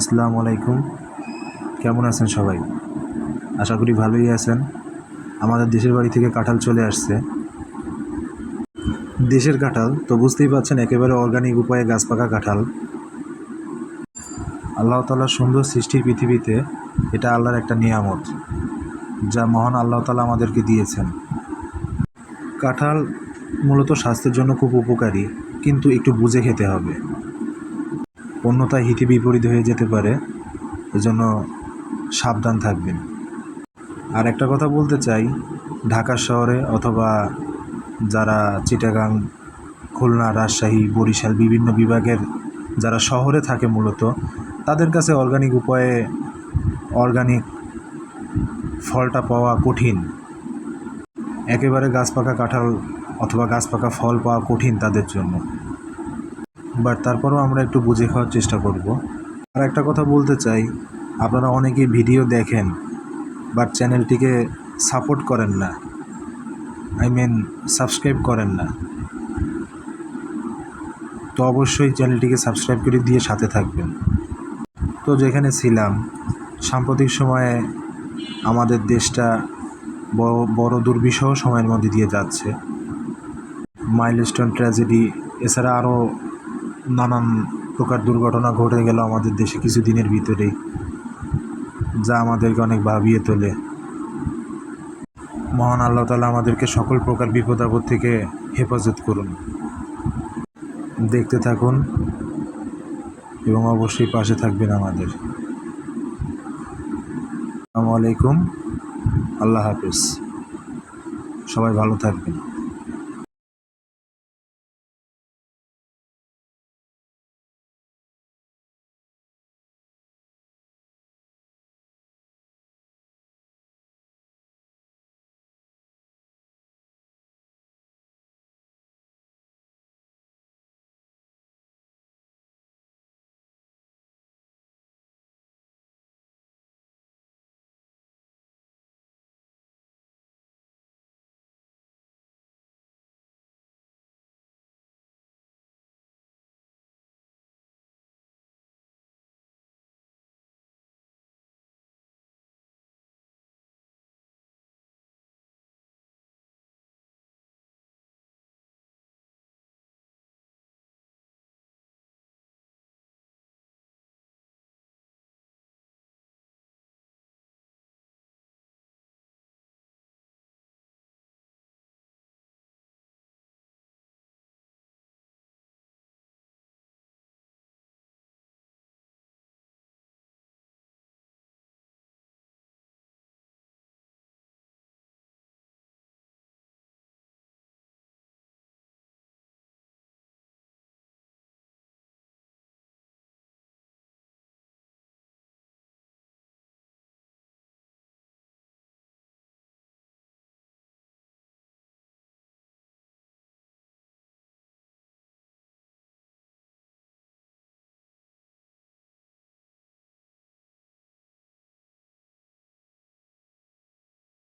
আসসালামু আলাইকুম। কেমন আছেন সবাই? আশা করি ভালোই আছেন। আমাদের দেশের বাড়ি থেকে কাঁঠাল চলে আসছে। দেশের কাঁঠাল, তো বুঝতেই পারছেন একেবারে অর্গানিক উপায়ে গাছ পাকা কাঁঠাল। আল্লাহ তালার সুন্দর সৃষ্টির পৃথিবীতে এটা আল্লাহর একটা নিয়ামত, যা মহান আল্লাহ তালা আমাদেরকে দিয়েছেন। কাঁঠাল মূলত স্বাস্থ্যের জন্য খুব উপকারী, কিন্তু একটু বুঝে খেতে হবে। অন্যথায় হিতে বিপরীত হয়ে যেতে পারে, এজন্য সাবধান থাকবেন। আর একটা কথা বলতে চাই, ঢাকা শহরে অথবা যারা চিটাগাং, খুলনা, রাজশাহী, বরিশাল বিভিন্ন বিভাগের যারা শহরে থাকে মূলত, তাদের কাছে অর্গানিক উপায়ে অর্গানিক ফলটা পাওয়া কঠিন। একেবারে গাছ পাকা কাঁঠাল অথবা গাছ পাকা ফল পাওয়া কঠিন তাদের জন্য। বাট তারপরেও আমরা একটু বুঝে খাওয়ার চেষ্টা করব। আর একটা কথা বলতে চাই, আপনারা অনেকে ভিডিও দেখেন বাট চ্যানেলটিকে সাপোর্ট করেন না। আই মিন সাবস্ক্রাইব করেন না। তো অবশ্যই চ্যানেলটিকে সাবস্ক্রাইব করে দিয়ে সাথে থাকবেন। তো যেখানে ছিলাম, সাম্প্রতিক সময়ে আমাদের দেশটা বড় বড় দুর্বিষহ সময়ের মধ্যে দিয়ে যাচ্ছে। মাইলস্টোন ট্র্যাজেডি এছাড়া আরও নানান প্রকার দুর্ঘটনা ঘটে গেল আমাদের দেশে কিছু দিনের ভিতরেই, যা আমাদেরকে অনেক ভাবিয়ে তোলে। মহান আল্লাহ তালা আমাদেরকে সকল প্রকার বিপদ আপদ থেকে হেফাজত করুন। দেখতে থাকুন এবং অবশ্যই পাশে থাকবেন আমাদের। আসসালামু আলাইকুম। আল্লাহ হাফিজ। সবাই ভালো থাকবেন।